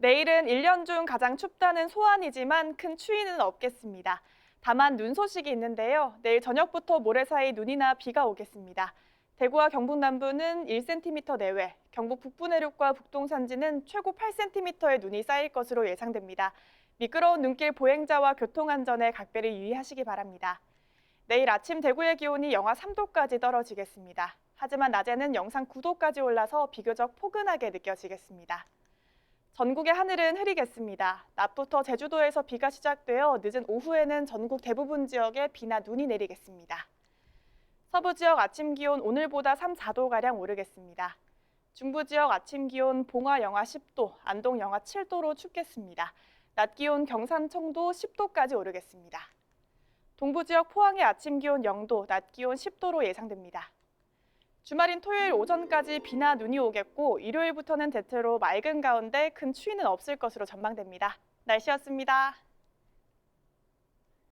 내일은 1년 중 가장 춥다는 소환이지만 큰 추위는 없겠습니다. 다만 눈 소식이 있는데요. 내일 저녁부터 모레 사이 눈이나 비가 오겠습니다. 대구와 경북 남부는 1cm 내외, 경북 북부 내륙과 북동 산지는 최고 8cm의 눈이 쌓일 것으로 예상됩니다. 미끄러운 눈길 보행자와 교통 안전에 각별히 유의하시기 바랍니다. 내일 아침 대구의 기온이 영하 3도까지 떨어지겠습니다. 하지만 낮에는 영상 9도까지 올라서 비교적 포근하게 느껴지겠습니다. 전국의 하늘은 흐리겠습니다. 낮부터 제주도에서 비가 시작되어 늦은 오후에는 전국 대부분 지역에 비나 눈이 내리겠습니다. 서부 지역 아침 기온 오늘보다 3, 4도가량 오르겠습니다. 중부 지역 아침 기온 봉화 영하 10도, 안동 영하 7도로 춥겠습니다. 낮 기온 경산 청도 10도까지 오르겠습니다. 동부 지역 포항의 아침 기온 0도, 낮 기온 10도로 예상됩니다. 주말인 토요일 오전까지 비나 눈이 오겠고 일요일부터는 대체로 맑은 가운데 큰 추위는 없을 것으로 전망됩니다. 날씨였습니다.